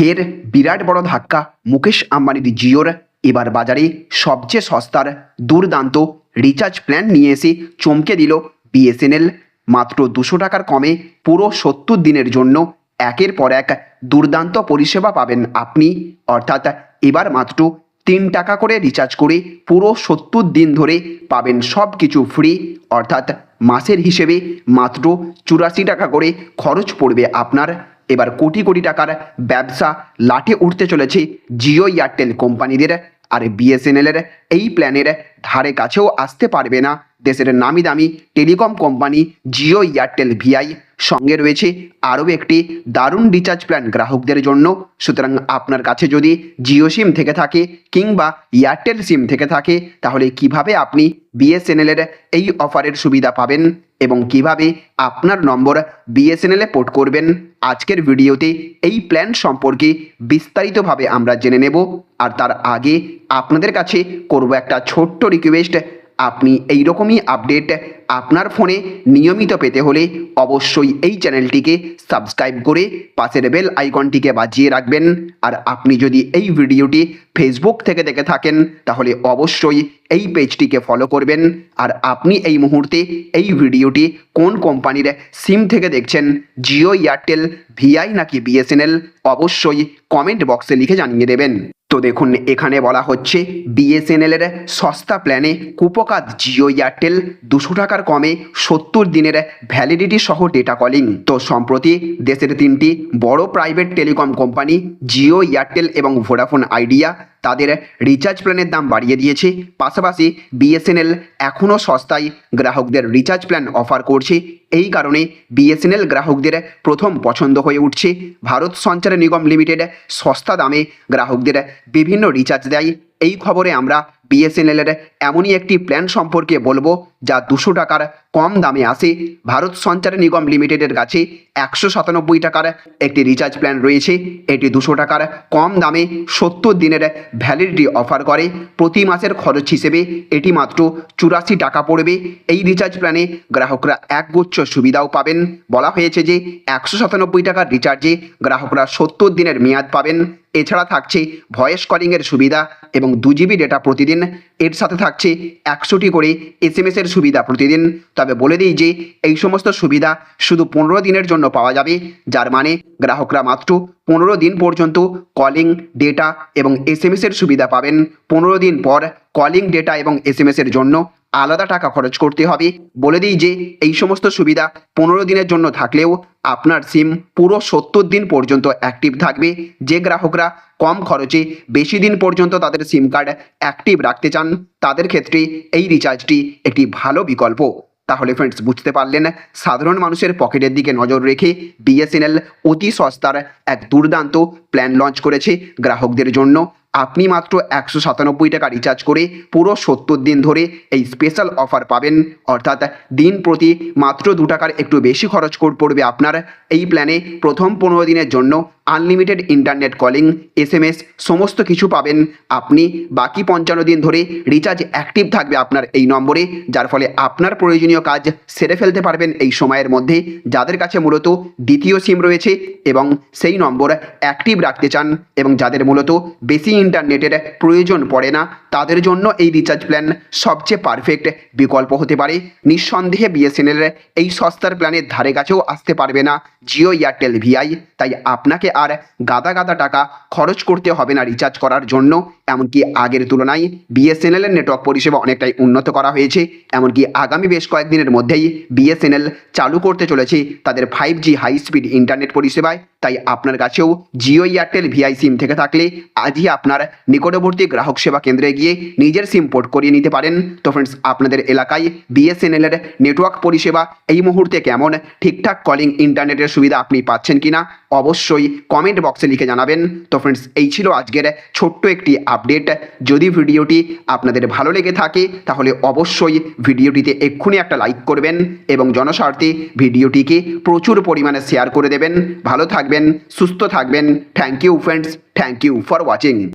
ফের বিরাট বড় ধাক্কা। মুকেশ আম্বানির জিওর। এবার বাজারে সবচেয়ে সস্তার দুর্দান্ত রিচার্জ প্ল্যান নিয়ে এসে চমকে দিল বিএসএনএল। মাত্র দুশো টাকার কমে পুরো সত্তর দিনের জন্য একের পর এক দুর্দান্ত পরিষেবা পাবেন আপনি। অর্থাৎ এবার মাত্র তিন টাকা করে রিচার্জ করে পুরো সত্তর দিন ধরে পাবেন সব কিছু ফ্রি। অর্থাৎ মাসের হিসেবে মাত্র চুরাশি টাকা করে খরচ পড়বে আপনার। এবার কোটি কোটি টাকার ব্যবসা লাঠে উঠতে চলেছে জিও এয়ারটেল কোম্পানিদের। আর বিএসএনএলের এই প্ল্যানের ধারে কাছেও আসতে পারবে না দেশের নামি দামি telecom company Jio Airtel V I. সঙ্গে রয়েছে আরও একটি দারুণ রিচার্জ প্ল্যান গ্রাহকদের জন্য। সুতরাং আপনার কাছে যদি জিও সিম থেকে থাকে কিংবা এয়ারটেল সিম থেকে থাকে, তাহলে কীভাবে আপনি বিএসএনএলের এই অফারের সুবিধা পাবেন এবং কীভাবে আপনার নম্বর বিএসএনএলে পোর্ট করবেন? আজকের ভিডিওতে এই প্ল্যান সম্পর্কে বিস্তারিতভাবে আমরা জেনে নেব। আর তার আগে আপনাদের কাছে করব একটা ছোট্ট রিকোয়েস্ট আপনি এই রকমই আপডেট আপনার ফোনে নিয়মিত পেতে হলে অবশ্যই এই চ্যানেলটিকে সাবস্ক্রাইব করে পাশের বেল আইকনটিকে বাজিয়ে রাখবেন। আর আপনি যদি এই ভিডিওটি ফেসবুক থেকে দেখে থাকেন, তাহলে অবশ্যই এই পেজটিকে ফলো করবেন। আর আপনি এই মুহূর্তে এই ভিডিওটি কোন কোম্পানির সিম থেকে দেখছেন? জিও এয়ারটেল ভিআই নাকি বিএসএনএল অবশ্যই কমেন্ট বক্সে লিখে জানিয়ে দেবেন। তো দেখুন, এখানে বলা হচ্ছে বিএসএনএল এর সস্তা প্ল্যানে কুপকাত জিও এয়ারটেল দুশো টাকার কমে সত্তর দিনের ভ্যালিডিটি সহ ডেটা কলিং তো সম্প্রতি দেশের তিনটি বড় private telecom company Jio Airtel এবং ভোডাফোন আইডিয়া তাদের রিচার্জ প্ল্যানের দাম বাড়িয়ে দিয়েছে। পাশাপাশি বিএসএনএল এখনও সস্তায় গ্রাহকদের রিচার্জ প্ল্যান অফার করছে। এই কারণে বিএসএনএল গ্রাহকদের প্রথম পছন্দ হয়ে উঠছে। ভারত সঞ্চার নিগম লিমিটেড সস্তা দামে গ্রাহকদের বিভিন্ন রিচার্জ দেয়। এই খবরে আমরা বিএসএনএলের এমনই একটি প্ল্যান সম্পর্কে বলব যা দুশো টাকার কম দামে আসে। ভারত সঞ্চার নিগম লিমিটেডের কাছে একশো সাতানব্বই টাকার একটি রিচার্জ প্ল্যান রয়েছে। এটি দুশো টাকার কম দামে সত্তর দিনের ভ্যালিডিটি অফার করে। প্রতি মাসের খরচ হিসেবে এটি মাত্র চুরাশি টাকা পড়বে। এই রিচার্জ প্ল্যানে গ্রাহকরা একগুচ্ছ সুবিধাও পাবেন। বলা হয়েছে যে একশো সাতানব্বই টাকার রিচার্জে গ্রাহকরা সত্তর দিনের মেয়াদ পাবেন। এছাড়া থাকছে ভয়েস কলিংয়ের সুবিধা এবং দু জিবি ডেটা প্রতিদিন। এর সাথে থাকছে একশোটি করে এস এম এসের সুবিধা প্রতিদিন। তবে বলে দিই যে, এই সমস্ত সুবিধা শুধু পনেরো দিনের জন্য পাওয়া যাবে, যার মানে গ্রাহকরা মাত্র পনেরো দিন পর্যন্ত কলিং ডেটা এবং এস এম এসের সুবিধা পাবেন। পনেরো দিন পর কলিং ডেটা এবং এস এম এসের জন্য আলাদা টাকা খরচ করতে হবে। বলে দিই যে, এই সমস্ত সুবিধা পনেরো দিনের জন্য থাকলেও আপনার সিম পুরো সত্তর দিন পর্যন্ত অ্যাক্টিভ থাকবে। যে গ্রাহকরা কম খরচে বেশি দিন পর্যন্ত তাদের সিম কার্ড অ্যাক্টিভ রাখতে চান, তাদের ক্ষেত্রে এই রিচার্জটি একটি ভালো বিকল্প। তাহলে ফ্রেন্ডস বুঝতে পারলেন? সাধারণ মানুষের পকেটের দিকে নজর রেখে বিএসএনএল অতি সস্তার এক দুর্দান্ত প্ল্যান লঞ্চ করেছে গ্রাহকদের জন্য। আপনি মাত্র একশো সাতানব্বই টাকা রিচার্জ করে পুরো সত্তর দিন ধরে এই স্পেশাল অফার পাবেন। অর্থাৎ দিন প্রতি মাত্র দু টাকার একটু বেশি খরচ করে, পড়বে আপনার। এই প্ল্যানে প্রথম পনেরো দিনের জন্য unlimited internet calling S M S সমস্ত কিছু পাবেন। আপনি বাকি পঞ্চান্ন দিন ধরে রিচার্জ অ্যাক্টিভ থাকবে আপনার এই নম্বরে, যার ফলে আপনার প্রয়োজনীয় কাজ সেরে ফেলতে পারবেন এই সময়ের মধ্যে। যাদের কাছে মূলত দ্বিতীয় সিম রয়েছে এবং সেই নম্বর অ্যাক্টিভ রাখতে চান এবং যাদের মূলত বেশি ইন্টারনেটের প্রয়োজন পড়ে না, তাদের জন্য এই রিচার্জ প্ল্যান সবচেয়ে পারফেক্ট বিকল্প হতে পারে। নিঃসন্দেহে বিএসএনএল এই সস্তার প্ল্যানের ধারে কাছেও আসতে পারবে না। জিও এয়ারটেল ভিআই তাই আপনাকে আর গাদা গাদা টাকা খরচ করতে হবে না রিচার্জ করার জন্য। এমনকি আগের তুলনায় বিএসএনএল এর নেটওয়ার্ক পরিষেবা অনেকটাই উন্নত করা হয়েছে। এমনকি আগামী বেশ কয়েকদিনের মধ্যেই বিএসএনএল চালু করতে চলেছে তাদের five G high speed internet পরিষেবায়। তাই আপনার কাছেও জিও এয়ারটেল ভিআই সিম থেকে থাকলে আজই আপনার নিকটবর্তী গ্রাহক সেবা কেন্দ্রে গিয়ে নিজের সিম পোর্ট করিয়ে নিতে পারেন। তো ফ্রেন্ডস আপনাদের এলাকায় বিএসএনএল এর নেটওয়ার্ক পরিষেবা এই মুহূর্তে কেমন? ঠিকঠাক কলিং ইন্টারনেটের সুবিধা আপনি পাচ্ছেন কিনা? অবশ্যই কমেন্ট বক্সে লিখে জানাবেন। তো ফ্রেন্ডস এই ছিল আজকের ছোট্ট একটি আপডেট যদি ভিডিওটি আপনাদের ভালো লেগে থাকে, তাহলে অবশ্যই ভিডিওটিতে এক্ষুনি একটা লাইক করবেন এবং জনস্বার্থে ভিডিওটিকে প্রচুর পরিমাণে শেয়ার করে দেবেন। ভালো থাকবেন সুস্থ থাকবেন। Thank you friends thank you for watching